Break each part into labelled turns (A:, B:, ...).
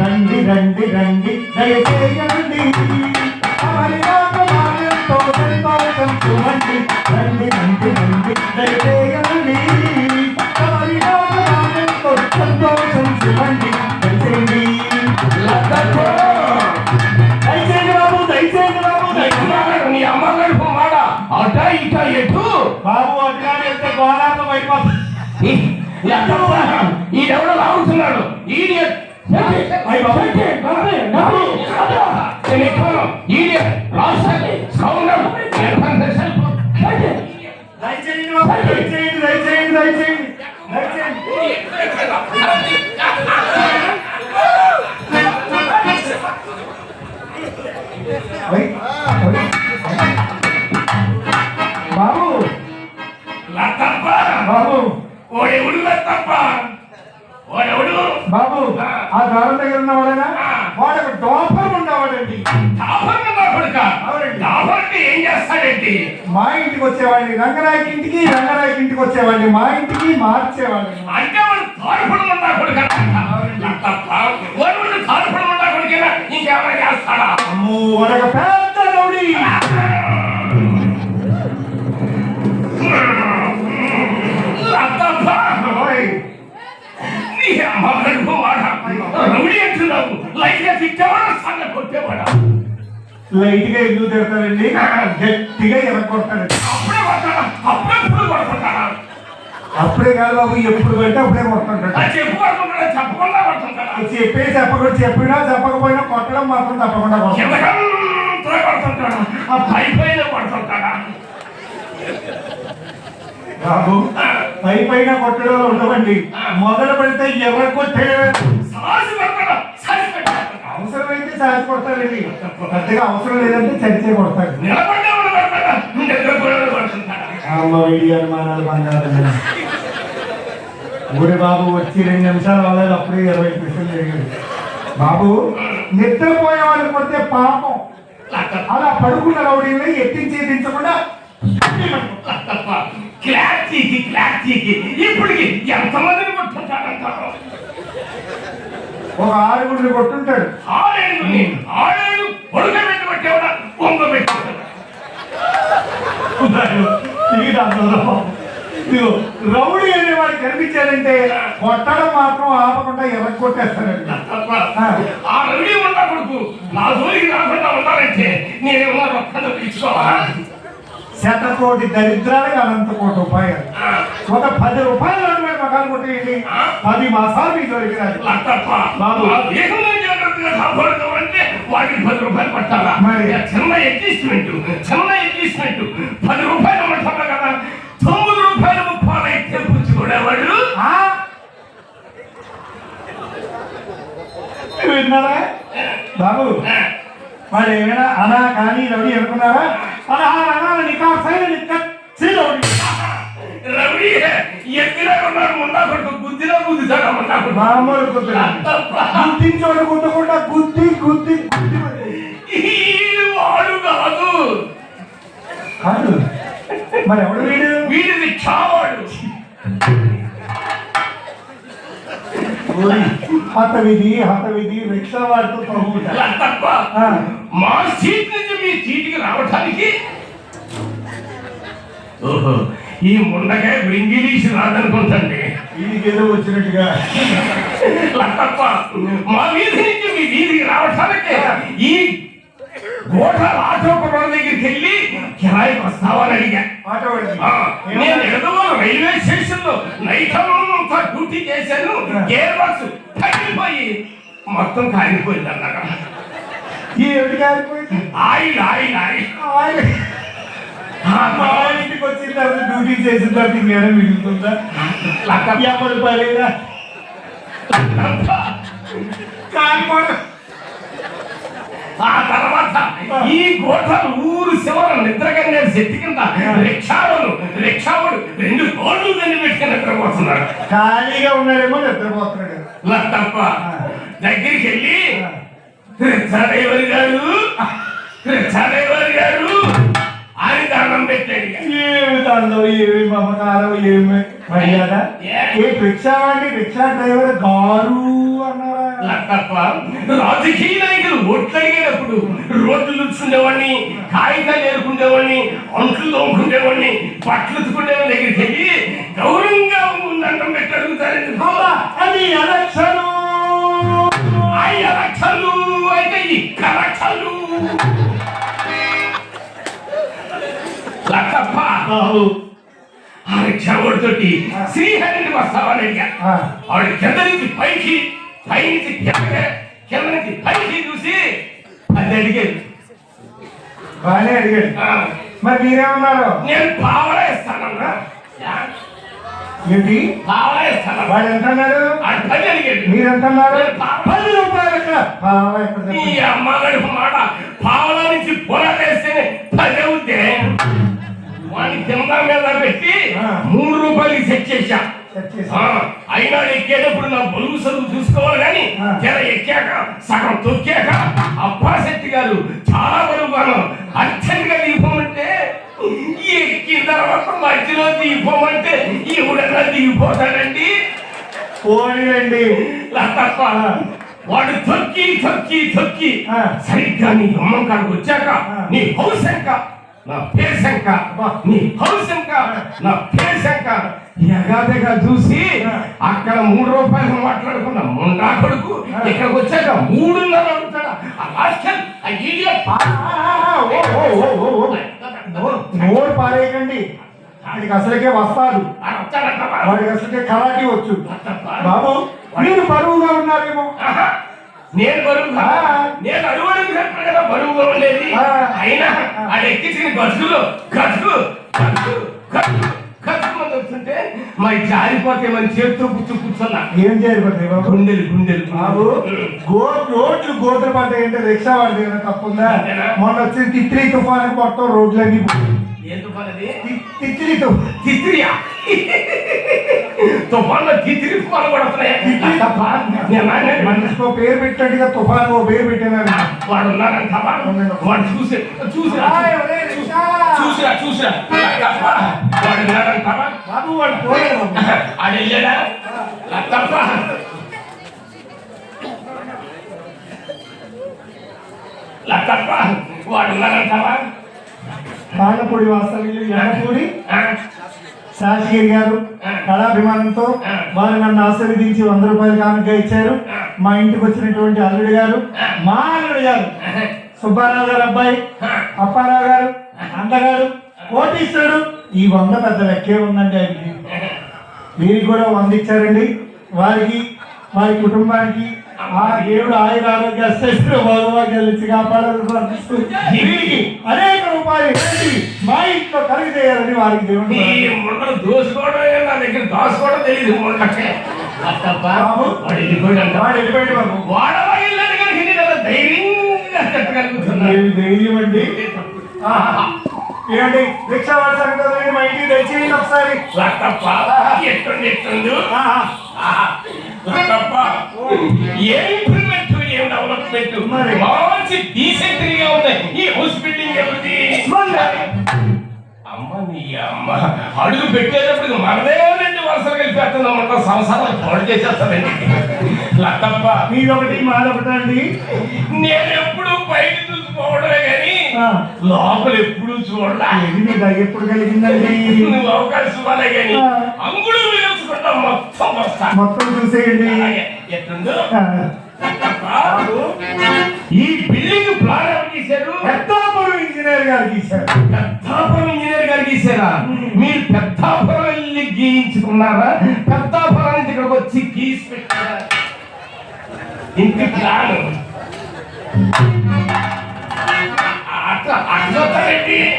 A: రండి రండి రండి దయచేయండి. హరినామమాలయంతో దయచేయండి బాబు దయచేయండి దయచేయండి దయచేయండి ఇంటికి వచ్చేవాడిని రంగనాయకి ఇంటికి రంగనాయకి ఇంటికి వచ్చేవాడిని మా ఇంటికి మార్చేవాడిని.
B: అంటే వాడు తాడుపడం ఉన్నా కొడుక? తప్ప వాడు తాడుపడం ఉన్నా కొడుకేనా ఇంకేమైనా చేస్తాడా?
A: అమ్మో ఒక పెద్ద రౌడీ.
B: తప్ప
A: ఓయ్,
B: నీ అమ్మ కడుపు వాడ. రౌడీ అంటున్నావు. లైట్గా తిట్టేవాడా సన్న కొట్టేవాడా?
A: లైట్గా ఎందుకు తిడతారండి? గట్టిగా ఎరగొడతాడు
B: అప్పుడే
A: కాదు బాబు ఎప్పుడు పెడితే అప్పుడే కొడుతుంటాడు.
B: చెప్పు కొడుతుంటాడా? చెప్పకుండా కొడుతుంటాడా?
A: చెప్పే చెప్పకుండా చెప్పినా చెప్పకపోయినా కొట్టడం మాత్రం తప్పకుండా కొడతాడు
B: కిందకంతా కొడుతుంటాడా? ఆ పై పైన కొడుతుంటాడా?
A: బాబు పై పైన కొట్టడం ఉండవండి. మొదలు పెడితే ఎర్ర కొట్టే అవసరమైతే సాచి కొడతాడండి పెద్దగా అవసరం లేదంటే చరిచే కొడతాడు.
B: నిలబడ్డా ఉండబడతాడా నిద్రపోయిన కొడుతుంటాడా?
A: అమ్మ వీడి అనుమానాలు బంగారం ఊరి బాబు వచ్చి రెండు నిమిషాలు అవ్వలేదు అప్పుడే ఇరవై నిమిషాలు జరిగింది బాబు నిద్రపోయే వాళ్ళు కొడితే పాపం. అలా పడుకున్న రౌడీని ఎత్తించి దించకుండా
B: క్లాసీకి క్లాసీకి ఇప్పటికి ఎంతమందిని కొట్టుకుంటాడంటారు
A: ఒక ఆరుగురిని కొట్టుంటాడు.
B: ఆరేడు పొడుగ పెట్టి పెట్టేవాడా పొంగ పెట్టేవాడా
A: రౌడీ అనేవాడు కనిపించాడంటే కొట్టడం మాత్రం ఆపకుండా ఎర్రగొట్టేస్తాడండి
B: తప్ప ఆ. రవి ఉన్న కొడుకు. నా జోలికి రాకుండా ఉండాలంటే నేనేమన్నా రొక్కలు తీసుకోవాలా
A: శతకోటి దరిద్రాలకు అనంత కోటి రూపాయలు. ఒక పది రూపాయలు ఉన్నటువంటి మకాలు కొట్టేయండి. పది మాసాలు మీకు దొరికినారు బాబు.
B: కాపాడుకోవాలంటే వాటికి పది రూపాయలు పట్టాలా?
A: మరి.
B: చిన్న అడ్జస్ట్మెంట్ చిన్న అడ్జస్ట్మెంట్ పది రూపాయలు పట్టాలా కదా.
A: విన్నారా? బాబు మరి ఏమైనా అనా కానీ రవి అనుకున్నారా? అలా అనాల నికాసైన నిక్కచ్చిరౌడి
B: రవి ఎత్తిలో ఉన్నాడు ముందా కొడుకు బుద్ధితాడు ముందా కొడుకు.
A: మామూలు
B: తప్ప
A: గుద్దించోడు గుద్దకుండా గుద్ది గుద్ది
B: వాడు కాదు.
A: కాదు. మరి ఎవడు వీడు?
B: వీడిది చావాడు
A: హతవిధి హతవిధి రిక్షా వాడితో
B: తప్ప మా సీట్ నుంచి మీ సీటుకి రావటానికి? ఓహో ఈ ముండకాయ ఇంగ్లీష్ రాదనుకుంటండి.
A: ఏదో వచ్చినట్టుగా.
B: అలా తప్ప మా వీధి నుంచి మీ వీధికి రావటానికి ఈ గోడ ఆటో కుర్రాడి దగ్గరికి వెళ్ళి కిరాయికి వస్తావని అడిగా నేను ఏదో రైల్వే స్టేషన్లో నైట్ అంతా డ్యూటీ చేశాను గేర్ బాక్స్ తగ్గిపోయి మొత్తం కాలిపోయింది అన్నాడు
A: ఈ ఎవరికి కాలిపోయింది?
B: ఆయిల్ ఆయిల్ ఆయిల్
A: ఆయన మా ఇంటికి వచ్చిన తర్వాత డ్యూటీ చేసిన తర్వాత ఇంకేమైనా మిగులుతుందా యాభై రూపాయలేదా కాలిపోవడం
B: ఈ గోటలు ఊరు శివరు నిద్రగంగా చెట్టు కింద రిక్షావలు రిక్షావుడు రెండు గోళ్ళు దాన్ని పెట్టుకుని నిద్రపోతున్నాడు.
A: ఖాళీగా ఉన్నాడేమో నిద్రపోతున్నాడు.
B: ఇలా తప్ప. దగ్గరికి వెళ్ళి రిక్షా డ్రైవర్ గారు రిక్షా డ్రైవర్ గారు అని దండం పెట్టాడు.
A: ఏమి తందో ఏమి మమకారం ఏమి మర్యాద? ఏ? రిక్షా వాడి రిక్షా డ్రైవర్ గారు అన్నారా?
B: తప్ప రాజకీయ నాయకులు ఓట్లు అడిగేటప్పుడు రోడ్లు లుచ్చుకునేవాడిని కాగితాలు ఏరుకునేవాడిని అంట్లు తోముకునేవాడిని బట్టలు ఉతుకునేవాడి దగ్గరికి వెళ్ళి గౌరవంగా ఉందంటే పెట్టి అడుగుతారండి.
A: అది ఎలక్షను!
B: అయ్య లక్షలు అయితే లక్షలు లక్కప్ప ఆ రిక్షావాడితోటి అడిగా
A: ఆ,
B: ఆవిడ కింద నుంచి పైకి పై నుంచి కింద నుంచి పైకి చూసి అది అడిగేది
A: బాగానే అడిగాడు. మరి మీరేమన్నారు?
B: నేను పావలా ఇస్తానన్నా.
A: ఏంటి?
B: పావలా ఇస్తానన్నా.
A: వాడు ఎంత అన్నాడు
B: పది అడిగాడు.
A: మీరు ఎంత అన్నారు పది రూపాయలు ఎక్కడ పావలా ఎక్కడ
B: ఈ. అమ్మగారి మాట పావలా నుంచి పొలాలేస్తేనే పది అవుతే వాడిని కింద మీద పెట్టి. మూడు రూపాయలకి సెట్ చేశా అయినా ఎక్కేటప్పుడు నా బలుగు సరుకు చూసుకోవాలి కానీ. తెర ఎక్కాక సగం తొక్కాక అబ్బా శెట్టి గారు చాలా బరువుగాను అర్జెంట్గా దిగిపోమంటే ఎక్కిన తర్వాత మధ్యలో దిగిపోమంటే ఎవడన్నా దిగిపోతాడండి
A: పోనీయండి
B: తప్ప వాడు తొక్కి తొక్కి తొక్కి. సరిగ్గా నీ అమ్మ కాడికి వచ్చాక. నీ హౌస్ నా పేరు శంక
A: అబ్బా.
B: నీ ఎంక నా పేరు శంక ఎగాదగా చూసి. అక్కడ మూడు రూపాయలు మాట్లాడుకున్న ముండా కొడుకు. ఇక్కడికి వచ్చాక మూడున్నర అడుగుతాడా.
A: నోరు- పారేయకండి వాడికి అసలుకే
B: వస్తాడంటావా?
A: వాడికి అసలుకే కరాటీ వచ్చు. బాబు మీరు బరువుగా ఉన్నారేమో.
B: నేను బరువుగా
A: ఆ.
B: నేను అడుగు అడుగు చెప్పాను కదా బరువుగా ఉండేది.
A: ఆ.
B: అయినా అది ఎక్కించిన గతుకు గతుకు గతుకు మంది వస్తుంటే మరి జారిపోతే మన చేతితో కూర్చో కూర్చున్నా
A: ఏం బాబు?
B: గుండెలు గుండెలు.
A: బాబు గో రోడ్లు గోతులు పడ్డాయంటే రిక్షా దగ్గర తప్పుందా? మొన్న వచ్చిన తిత్లీ తుఫాను మొత్తం రోడ్లన్నీ.
B: ఏం
A: తుఫాన్
B: తిత్రియా తుఫాన్లో తిత్రి తుఫాను కూడా వస్తున్నాయి
A: తిత్లీ
B: తుఫాన్. నేను అన్నాను,
A: మనిషికో పేరు పెట్టినట్టుగా తుఫాన్ ఓ పేరు పెట్టినారు
B: వాడు ఉన్నాడంటావా వాడు. చూసి చూసి! చూసిరా చూసిరా వాడు ఉన్నాడంటావా
A: బాబు వాడు పోయాడు.
B: ఆడు వెళ్ళాడా? లక్కప్ప లక్కప్ప వాడు ఉన్నాడంటావా
A: కాళ్ళపూడి వాస్తవ్యులు ఎండపూడి
B: ఆ?
A: శాసగిరి గారు. కళాభిమానంతో వారు నన్ను ఆశీర్వదించి వంద రూపాయలు కానుక ఇచ్చారు. మా ఇంటికి వచ్చినటువంటి అల్లుడు గారు మా అల్లుడు గారు సుబ్బారావు గారు అబ్బాయి అప్పారావు గారు అందగారు కోటీశ్వరుడు ఈ వంద పెద్ద లెక్కే ఉందండి ఆయనకి వీరికి కూడా వంద ఇచ్చారండి. వారికి వారి కుటుంబానికి ఆ దేవుడు ఆయుర ఆరోగ్య అష్టైశ్వర్య భగవాన్ కాపాడాలని ప్రార్థిస్తూ అనేక రూపాయలు ఇవ్వండి మా ఇంట్లో కలిగితేయాలని వారికి దేవుడు
B: ఈ ముండలు దోసుకోవడం నా దగ్గర దాచుకోవడం తెలియదు ముండకే
A: బాబు.
B: వాడు వెళ్ళిపోయాడంట
A: వాడు వెళ్ళిపోయాడు బాబు
B: వాడవా నేను ధైర్యంగా కట్టగలుగుతున్నా
A: ఏమి ధైర్యం అండి ఆహా. ఏమండి రిక్షా వాడి సంగతి వదిలేయండి, మా ఇంటికి దయచేయండి ఒకసారి
B: లక్కప్ప ఎట్టుండి ఎట్టుండు
A: ఆహా.
B: ఆహా. లక్కప్ప ఏ ఇంప్రూవ్మెంట్ ఏం డెవలప్మెంట్
A: మరి.
B: మంచి డీసెంట్గా ఉన్నాయి ఈ హౌస్ బిల్డింగ్ ఎవరిది. అమ్మ నీ అమ్మ. అడుగు పెట్టేటప్పుడు మనదే రెండు వరుసలు కలిపేస్తున్నామంట సంసారాలు పాడు చేసేస్తానండి. లక్కప్ప
A: మీదొకటి మాదొకటి అండి.
B: నేను ఎప్పుడు బయట చూసుకోవడమే కానీ. లోపల ఎప్పుడు చూడలే.
A: ఎప్పుడు కలిగిందండి?
B: నువ్వు అవకాశం ఇవ్వాలి కానీ. అంగుడు వేసుకుంటాం మొత్తం వస్తా
A: మొత్తం చూసేయండి.
B: ఎట్లుందో? ఈ గీసారా మీరు పెద్దాపురం వెళ్ళి గీయించుకున్నారా? పెద్దాపురం నుంచి ఇక్కడికి వచ్చి గీసి పెట్టారా? ఇంటి ప్లాన్.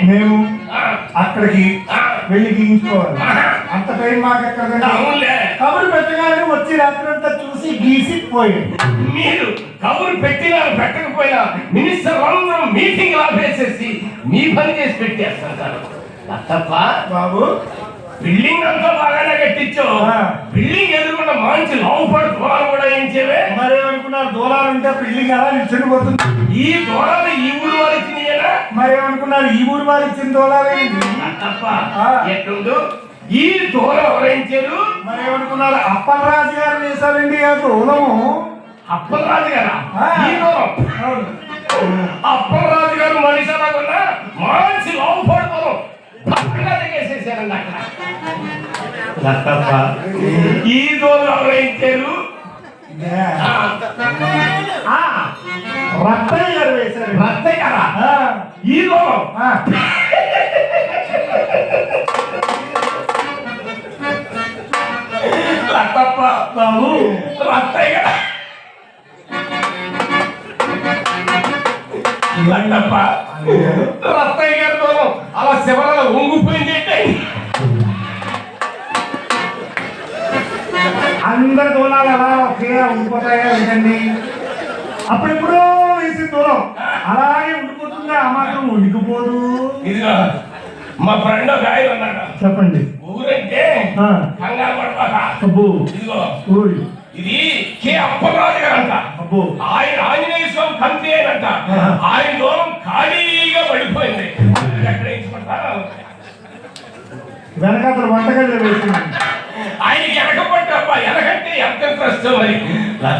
A: మేము అక్కడికి వెళ్ళి గీయించుకోవాలి. అంత టైం మాకు కబురు పెట్టగానే వచ్చి రాత్రంతా చూసి గీసి పోయింది
B: మీరు కబురు పెట్టినా పెట్టకపోయినా మినిస్టర్ అందరం మీటింగ్ ఆపేసేసి మీ పని చేసి పెట్టేస్తారు తప్ప
A: బాబు
B: బిల్డింగ్ అంతా బాగానే కట్టించావు. బిల్డింగ్ ఎదురుకుండా మంచి లోపడి దూరాలు కూడా వేయించేవే.
A: మరేమనుకున్నారు దూలాలు ఉంటే బిల్డింగ్ అలా నిల్చుని పోతుంది?
B: ఈ దూరాలు ఈ ఊరు వారికి నీయేనా?
A: మరేమనుకున్నారు ఈ ఊరు వారు ఇచ్చిన దూలాలేంటి
B: తప్ప. ఎట్లుండు? ఈ దూరం ఎవరించారు
A: మరేమనుకున్నారు అప్పలరాజు గారు వేశారండి ఆ దూలము
B: అప్పలరాజు గారా
A: ఆ.
B: ఈ దూరం. అప్పలరాజు గారు మనిషి అలాగున్నా మంచి లావు పడిపోవడం పక్కగా దిగేసేసారండి అక్కడ ఈ దూరం ఎవరైంచారు
A: ఆ, రత్తయ్య గారు వేశారు
B: రత్తయ్య గారా
A: ఆ,
B: ఈ దూరం
A: బాబు
B: రత్తయ్య గారా రత్తయ్య వంగిపోయింది ఏంటి
A: అందరి దూలాలు అలా ఒకే ఉండిపోతాయా లేదండి అప్పుడెప్పుడో వేసిన దూరం అలాగే ఉండిపోతుందా? ఆ మాత్రం ఉండిపోదు
B: ఇదిగో మా ఫ్రెండ్ ఒక ఆయన ఉన్నాడు.
A: చెప్పండి.
B: ఊరంటే కంగారు పడబాక. ఇది కే. అప్పలరాజు గారు అంట
A: అబ్బో.
B: ఆయన ఆంజనేయ స్వామి కంటి అంట. ఆయన దూరం ఖాళీగా పడిపోయింది.
A: వెనకాతల వంటగదిలో వేసింది.
B: ఆయనకి వెనకపడ్డప్ప వెనకంటే ఎంత ఇంట్రెస్ట్ మరి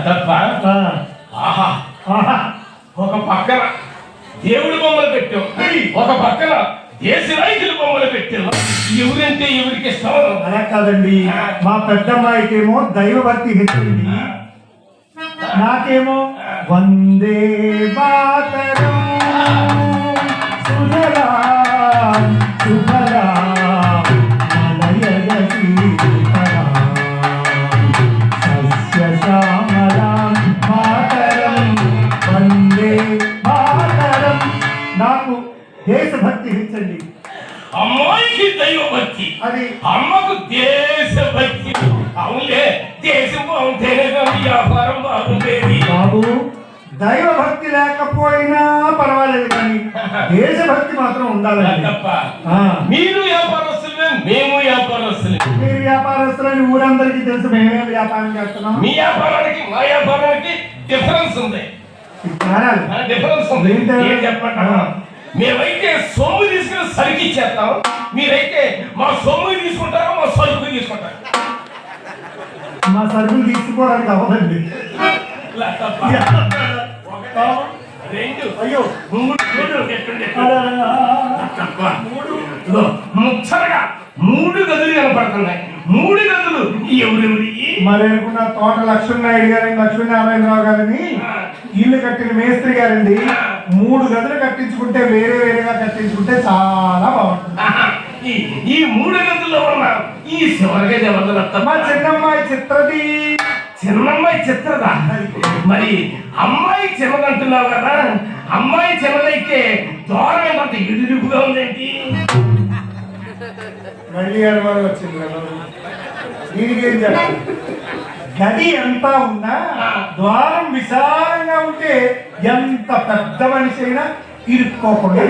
B: తప్ప
A: ఆ,
B: ఆహా.
A: ఆహా.
B: ఒక పక్కన దేవుడి బొమ్మలు పెట్టాం. ఒక పక్కన దేశ రైతుల బొమ్మలు పెట్టాం. ఎవరంటే ఎవరికి ఇష్టం
A: అలా కాదండి. మా పెద్దమ్మాయికేమో దైవభక్తి హెచ్చింది నాకేమో వందే మాతరం. దేశభక్తి హెచ్చండి
B: అమ్మాయికి దైవ భక్తి.
A: అది
B: అమ్మకు దేశభక్తి అవునులే దేశం బాగుంటేనే కానీ వ్యాపారం బాగుండేది.
A: బాబు దైవ భక్తి లేకపోయినా పర్వాలేదు కానీ దేశభక్తి మాత్రం ఉండాలండి.
B: తప్ప మీరు వ్యాపారస్తులే మేము వ్యాపారస్తులే
A: మీరు వ్యాపారస్తులని ఊరందరికీ తెలుసు మేమే వ్యాపారం చేస్తున్నాం.
B: మీ వ్యాపారానికి మా వ్యాపారానికి డిఫరెన్స్ ఉంది. డిఫరెన్స్ ఉంది.
A: ఏంటి?
B: ఏం చెప్పండి మేమైతే సొమ్ము తీసుకుని సరికి ఇచ్చేస్తాం. మీరైతే మా సొమ్ము తీసుకుంటారా మా సరుకు తీసుకుంటారు?
A: మా సరుకులు తీసుకోవడానికి అవ్వదండి.
B: రెండు.
A: అయ్యో.
B: మూడు మూడు ముచ్చటగా మూడు గదులు కనపడుతున్నాయి. మూడు గదులు ఎవరెవరి
A: మరేనుకున్న తోట లక్ష్మీనాయుడు గారిని లక్ష్మీనారాయణరావు గారిని ఇల్లు కట్టిన మేస్త్రి గారండి మూడు గదులు కట్టించుకుంటే వేరే వేరేగా కట్టించుకుంటే చాలా బాగుంటుంది.
B: ఈ మూడు గదుల్లో ఉన్న ఈ శివరగా
A: మా
B: జబర్దస్త్
A: చిన్నమ్మాయి చిత్రది.
B: చిన్నమ్మాయి చిత్రదా? మరి అమ్మాయి చిన్నదంటున్నావు కదా? అమ్మాయి చిన్నదైతే దూరం అంత ఇడుగుగా ఉందేంటి?
A: మళ్ళీ అనుమానం వచ్చింది దీనికి ఏం చెప్పాలి? గది ఎంత ఉన్నా ద్వారం విశాలంగా ఉంటే ఎంత పెద్ద మనిషి అయినా ఇరుక్కోకుండా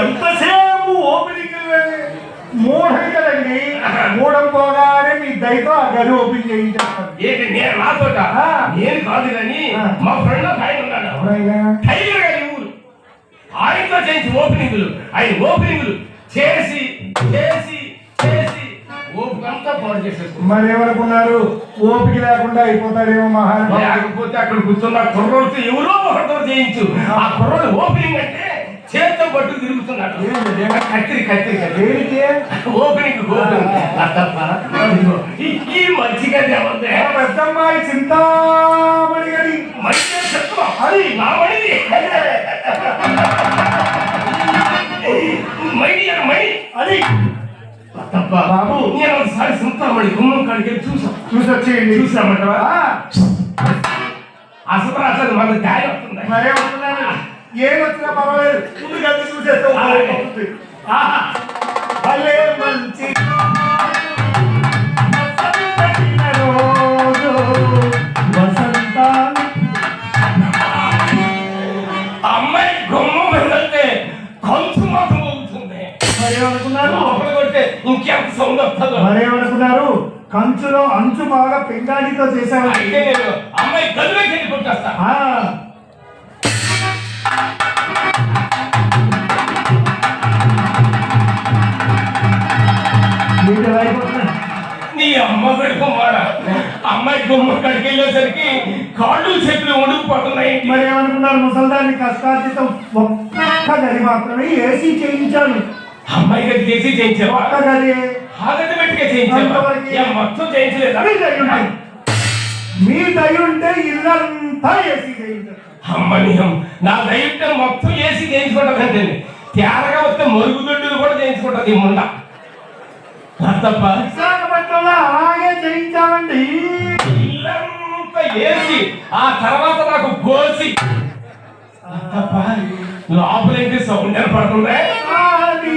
A: ఎంతసేపు ఓపెనింగ్ మూఢం కదండి మూఢం పోగానే మీ దయతో ఆ గది ఓపెన్ చేయించేస్తాను
B: ఏంటి నేను నాతోట
A: ఆ.
B: నేను కాదు కానీ. మా ఫ్రెండ్ ఒక ఆయన ఉన్నాడు. టైగర్ గారి ఊరు. ఆయనతో చేయించి ఓపెనింగ్లు. ఆయన ఓపెనింగ్లు చేసి చేసి చేసి ఓపికంతా పాడు చేసేసుకున్నాం
A: మరి ఏమనుకున్నారు ఓపిక లేకుండా అయిపోతాడేమో మహానుభావుడు.
B: లేకపోతే అక్కడ కూర్చున్న కుర్రోడితో ఎవరో ఒకరితో చేయించు. ఆ కుర్రోడు ఓపెనింగ్ అంటే చేత్తో పట్టు తిరుగుతున్నాడు? కత్తిరి కత్తిరి
A: దేనికి?
B: ఓపెనింగ్ ఈ-
A: పెద్దమ్మాయి చింతామణి అది.
B: నా మణిది మణి
A: అది. బాబు.
B: నేను ఒకసారి సింతామణి గుమ్మం కాడికి చూసాం
A: చూసి. వచ్చేయండి
B: చూసామంటావా?
A: ఆ,
B: అసలు అసలు మన గాలి వస్తుంది.
A: మరే వస్తున్నారు ఏం వచ్చినా పర్వాలేదు. ముందు కలిసి చూసేస్తే భలే మంచి
B: అమ్మాయి గుమ్మం వెళ్తే కంచు మాత్రం అవుతుంది
A: మరేమనుకున్నారు?
B: లోపల కొట్టే ఇంకెంత సౌండ్ వస్తుందో
A: మరేమనుకున్నారు? కంచులో అంచు బాగా పింగాణితో
B: అయితే నేను అమ్మాయి గదిలోకి వెళ్ళి కొట్టేస్తా. నీ అమ్మ గుమ్మడ అమ్మాయి గుమ్మ కడికి వెళ్ళేసరికి కాళ్ళు చేతులు వణుకుపోతున్నాయి.
A: మరి ఏమనుకున్నారు? ముసల్దాన్ని కష్టార్జితం ఒక్క గది మాత్రమే ఏసీ చేయించాను
B: అమ్మాయి గది చేసి చేయించావా?
A: ఒక్క గది
B: ఆగతి పెట్టిగా చేయించావా? మొత్తం చేయించలేదా?
A: మీ దయ ఉంటే ఇల్లంతా ఏసీ చేయించాను
B: అమ్మని అమ్మ. నా దైవం మొత్తం వేసి చేయించుకుంటుందంటే తేరగా వస్తే మరుగుదొడ్డులు కూడా చేయించుకుంటుంది ఈ ముండ. తప్ప
A: విశాఖపట్నంలో అలాగే చేయించామండి.
B: ఇల్లంతా వేసి ఆ తర్వాత నాకు కోసి. తప్ప లోపలేంటి సౌండ్ ఏర్పడుతుందే
A: ఆది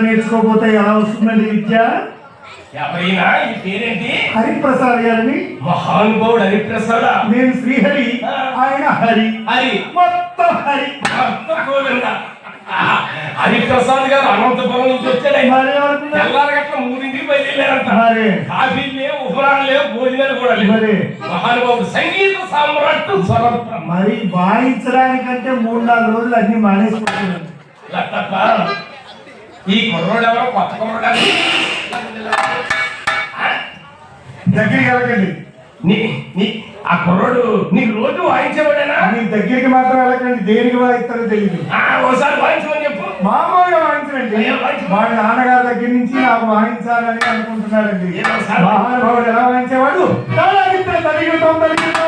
A: నేర్చుకోకపోతే ఎలా వస్తుందండి విద్య?
B: ఎవరైనా ఈ పేరేంటి?
A: హరిప్రసాద్ గారిని.
B: మహానుభావుడు హరిప్రసాద.
A: నేను శ్రీహరి ఆయన హరి.
B: హరి.
A: మొత్తం హరి.
B: హరిప్రసాద్ గారు అనంతపురం నుంచి వచ్చాడు? తెల్లారగట్ల మూడింటికి బయలుదేరారంట. కాఫీలు లేవు ఉపరాలు లేవు భోజనాలు కూడా లేవు.
A: మరి.
B: మహానుభావుడు సంగీత సామ్రాట్ స్వరంత్రం
A: మరి వాయించడానికంటే మూడు నాలుగు రోజులు అన్ని మానేసుకుంటున్నాను
B: ఈ కుర్రోడు ఎవరో కొత్త కుర్రోడు
A: దగ్గరికి వెళ్ళకండి.
B: నీ నీ ఆ కుర్రోడు నీకు రోజు వాయించేవాడేనా?
A: మీ దగ్గరికి మాత్రం వెళ్ళకండి. దేనికి వాయిస్తారో తెలియదు
B: ఆ, ఓసారి వాయించమని చెప్పు.
A: మామూలుగా వాయించండి. వాళ్ళ నాన్నగారి దగ్గర నుంచి నాకు వాయించాలని అనుకుంటున్నారండి
B: సార్.
A: మహానుభావుడు ఎలా వాయించేవాడు? తరిగితం, తరిగితం, తరిగితం,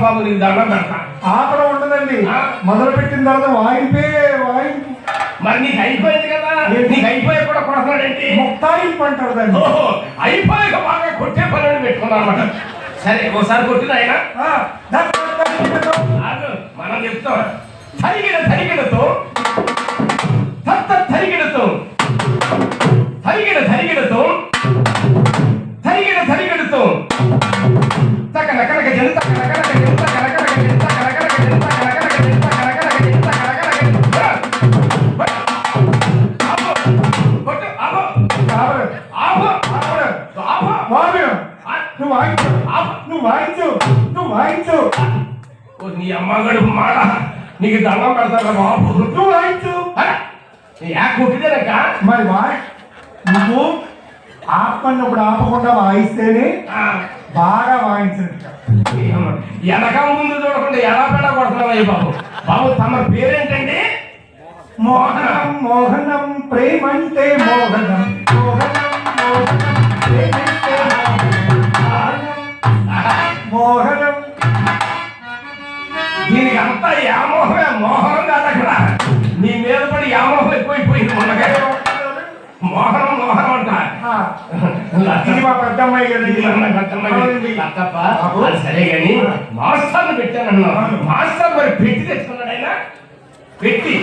B: బాబు నీకు దండం పెడతా.
A: ఆపడం ఉండదండి. మొదలు పెట్టిన తర్వాత వాయింపే వాయింపు.
B: మరి నీకు అయిపోయింది కదా? నీకు అయిపోయి కూడా కొడుతున్నాడేంటి
A: ముక్తాయింపు అంటారు దాన్ని
B: ఓహో అయిపోయాక బాగా కొట్టే పనులు పెట్టుకున్నాను అనమాట సరే ఒకసారి కొట్టిన ఆయన? మనం చెప్తాం. తరిగిన తరిగినతో తత్త తరిగినతో తరిగిన తరిగినతో తరిగిన తరిగినతో తక నకనక జంత గడుపు మాడ నీకు దండం పెడతారా బాబు.
A: నువ్వు వాయించు
B: యా కొట్టిదేనక్క
A: మరి వాయి నువ్వు ఆపన్నప్పుడు ఆపకుండా వాయిస్తేనే బాగా వాయించినట్టుగా
B: వెనక ముందు చూడకుండా ఎలా పెడ కొడుతున్నావయ్య బాబు? బాబు తమ పేరేంటండి?
A: మోహనం మోహనం ప్రేమంటే మోహనం. మోహనం మోహనం ప్రేమంటే మోహనం. మోహనం
B: దీనికి అంతా యామోహమే మోహనం కాదు అక్కడ నీ మీద పడి యామోహం ఎక్కువైపోయింది మొన్నగా మోహనం మోహనం అంట.
A: ఇది మా పెద్దమ్మాయి కదా
B: ఇది మన గతమ్మాయి.
A: అవునండి.
B: లతప్ప,
A: బాబు.
B: అది సరే గాని మాస్టర్ని పెట్టానన్నా మాస్టర్ మరి పెట్టి తెచ్చుకున్నాడు ఆయన? పెట్టి?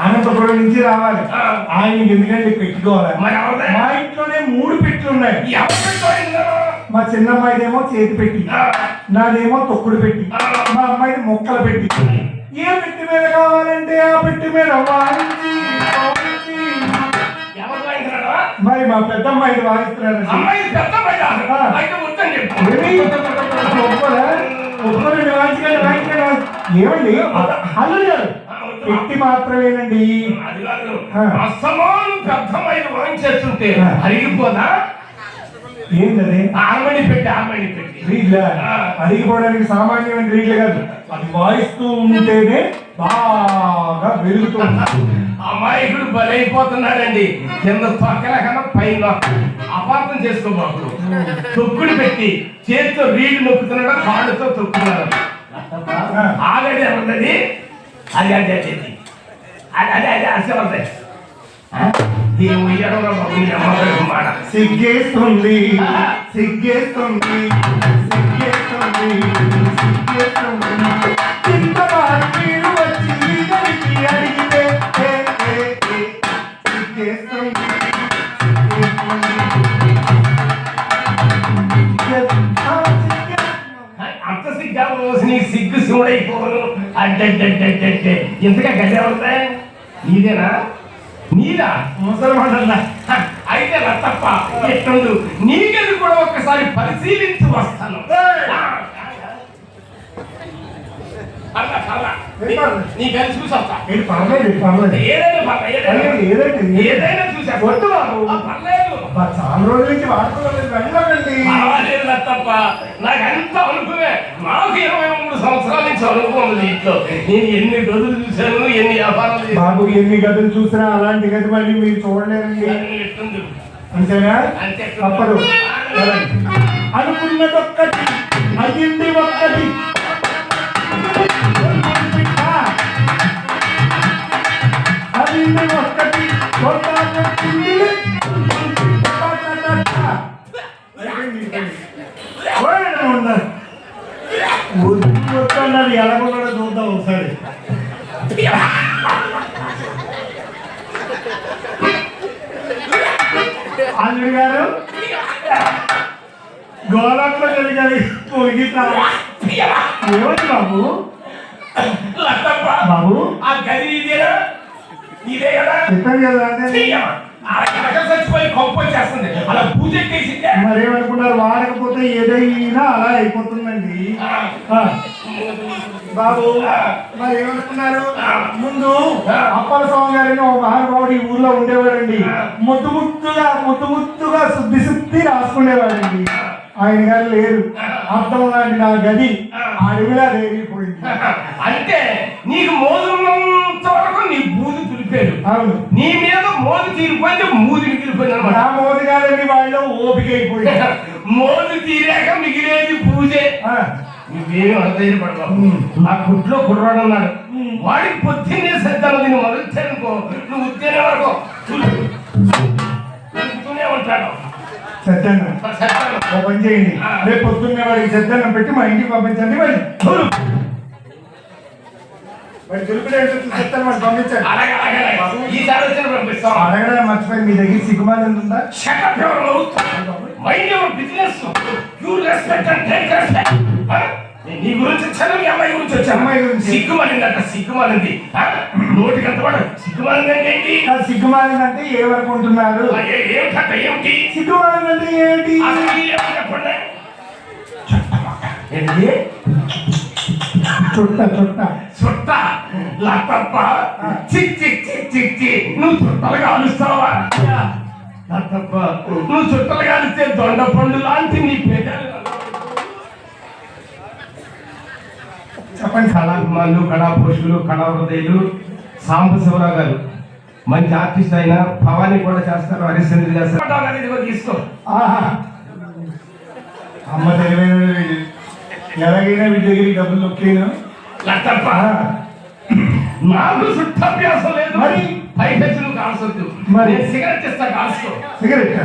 A: అనంతపురం నుంచి రావాలి.
B: ఆ.
A: ఆయనకి ఎందుకంటే పెట్టుకోవాలి.
B: మరి?
A: మా ఇంట్లోనే మూడు పెట్లు ఉన్నాయి.
B: ఎవరు పెట్టాడు
A: మా చిన్నమ్మాయిదేమో చేతి పెట్టి నాదేమో తొక్కుడు పెట్టి. మా అమ్మాయిది మొక్కలు పెట్టి. ఏ పెట్టి మీద కావాలంటే ఆ పెట్టి మీద మరి మా
B: పెద్ద
A: వాయించకండి వాయించ- ఏమండి? పెట్టి మాత్రమేనండి.
B: అసమానం పెద్దమ్మాయిని వాయించేస్తుంటే. అరిగిపోదా?
A: ఏంటది
B: హార్మోని పెట్టి హార్మోని పెట్టి.
A: రీడ్లా. అడిగిపోవడానికి సామాన్యమైన రీడ్లు కాదు. అది వాయిస్తూ ఉంటేనే బాగా వెలుగుతుంది
B: అమాయకుడు బలైపోతున్నాడండి. కింద తొక్కల కన్నా పైన అపార్థం చేసుకోబాబు తొక్కుడు పెట్టి చేతితో రీడ్ నొక్కుతున్నాడు కాళ్ళతో తొక్కుతున్నాడు? ఆల్రెడీ ఉన్నది అది అది అది అది. అది అది అసలు నీవు మాట
A: సిగ్గేస్తుంది సిగ్గేస్తుంది సిగ్గేస్తుంది సిగ్గేస్తుంది
B: అంత సిగ్గా సిగ్గు శివుడైపోవను అడ్డడ్డడ్డడ్డే ఇంతగా గడ్డ అవుతాయి నీదేనా? అయితే
A: ముసలమాడల్ల
B: అయితే రత్తప్ప ఎట్టుండు నీకెళ్ళి కూడా ఒక్కసారి పరిశీలించి వస్తాను. నీకని
A: చూసొస్తా పర్లేదు. పర్లేదు
B: ఏదైనా పర్లేదు. ఏదైనా ఏదైనా చూసా
A: వద్దు
B: పర్లేదు.
A: చాలా నుంచి వాడుకోలేదు వెళ్ళకండి
B: పర్వాలేదు రత్తప్ప నాకంత అనుకునే మాకు ఇరవై మూడు సంవత్సరాలు అనుభవం ఉంది ఇంట్లో నేను ఎన్ని గదులు చూశాను ఎన్ని వ్యాపారాలు చేశాను
A: బాబు ఎన్ని గదులు చూసినా అలాంటి గది మళ్ళీ మీరు చూడలేరండి? అంతేనా
B: అంతే.
A: తప్పదు. అనుకున్నదొక్కటి అయ్యింది ఒక్కటి అయ్యింది ఒక్కటి కొట్టాలొచ్చింది. అన్నది ఎలాగున్నాడో చూద్దాం ఒకసారి. అల్లుడు గారు గోళంలో జరిగాలి పొగితా ఏమని బాబు? బాబు?
B: ఆ గది ఇదేనా ఇదే కదా?
A: చెప్పాను కదా
B: చచ్చిపోయి కొంప వచ్చేస్తుంది. అలా పూజ ఎక్కేసిందే
A: మరేమనుకున్నారు వాడకపోతే ఏదైనా అలా అయిపోతుందండి. బాబు మరి ఏమనుకున్నారు? ముందు అప్పల స్వామి గారిని ఒక మహానుభావుడు ఈ ఊర్లో ఉండేవాడండి. ముద్దు ముద్దుగా ముద్దు ముద్దుగా శుద్ధి శుద్ధి రాసుకునేవాడండి. ఆయన గారు లేరు. అర్థం లాంటి నా గది అడవిలా రేగిపోయింది.
B: అంటే నీకు మోదున్నంత వరకు నీ బూది తులిపాడు
A: అవును.
B: నీ మీద మోదు తీరిపోయింది మూది మిగిలిపోయింది అనమాట
A: నా మోది గారిని వాళ్ళు ఓపిక అయిపోయింది.
B: మోదు తీరాక మిగిలేది పూజే
A: నువ్వేమి
B: అర్థైన పడవు ఆ గుడ్లో కుర్రాడు అన్నాడు వాడికి పొద్దున్నే సత్తాను నేను మొదలుచానుకో నువ్వు ఉద్యోగం వరకు చూస్తూనే ఉంటాడు
A: సత్యాన్న పొద్దున్నే పెట్టి మా ఇంటికి పంపించండి. మరి అడగడం మర్చిపోయి మీ దగ్గర సిగ్గుమాలి ఉందా
B: బిజినెస్ యూ నీ గురించి వచ్చాను అమ్మాయి గురించి వచ్చాను.
A: అమ్మాయి గురించి.
B: సిగ్గుమలిందంట సిగ్గుమలింది. నోటికి అంత పడ సిగ్గుమలిందంటే ఏంటి?
A: సిగ్గుమలిందంటే ఏ
B: వరకు ఉంటున్నారు? ఏమిటంట ఏమిటి
A: సిగ్గుమలిందంటే
B: ఏమిటి? చెప్పండి ఏంటి
A: చుట్ట చుట్ట.
B: చుట్ట? లత్తప్ప చిచ్చి చిచ్చి నువ్వు చుట్టలుగా అలుస్తావా? లత్తప్ప నువ్వు చుట్టలుగా అలిస్తే దొండ పండు లాంటి నీ పెదాలు
A: చెప్పండి కళ
B: కళాభిమానులు కళా పురుషులు కళా హృదయులు సాంబశివరావు గారు. మంచి ఆర్టిస్ట్ అయిన భవానీ కూడా చేస్తారు హరిశ్చంద్ర చేస్తారు. తీసుకో.
A: అమ్మ తెలివైన. ఎలాగైనా వీడి దగ్గర డబ్బులు నొక్కేను.
B: లతప్ప. నాకు సుట్టాభ్యాసం లేదు.
A: మరి?
B: పైపెచ్చులు కాల్సొద్దు.
A: మరి?
B: సిగరెట్ ఇస్తా కాల్చుకో
A: సిగరెట్?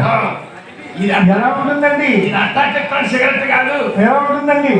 B: ఇది
A: ఎలా ఉంటుందండి?
B: ఇది అట్టా చెప్తాను సిగరెట్ కాదు.
A: ఎలా ఉంటుందండి?